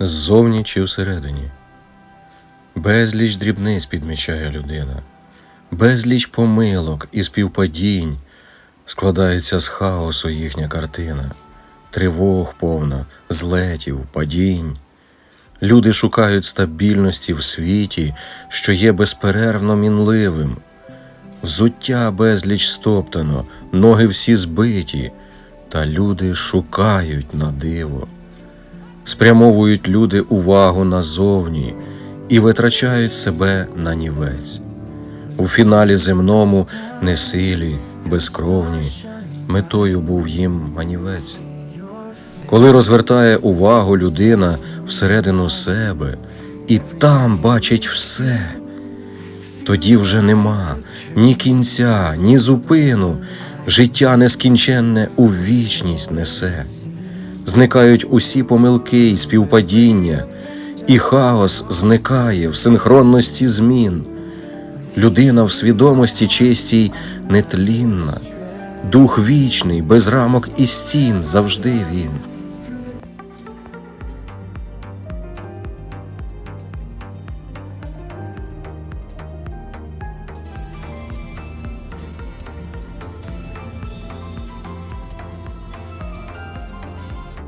ззовні чи всередині. Безліч дрібниць підмічає людина, безліч помилок і співпадінь складається з хаосу їхня картина, тривог повна, злетів, падінь. Люди шукають стабільності в світі, що є безперервно мінливим. Взуття безліч стоптано, ноги всі збиті, та люди шукають на диво. Спрямовують люди увагу назовні і витрачають себе на нівець. У фіналі земному несилі, безкровні, метою був їм манівець. Коли розвертає увагу людина всередину себе і там бачить все, тоді вже нема ні кінця, ні зупину, життя нескінченне у вічність несе. Зникають усі помилки й співпадіння, і хаос зникає в синхронності змін. Людина в свідомості чистій нетлінна, дух вічний, без рамок і стін завжди він.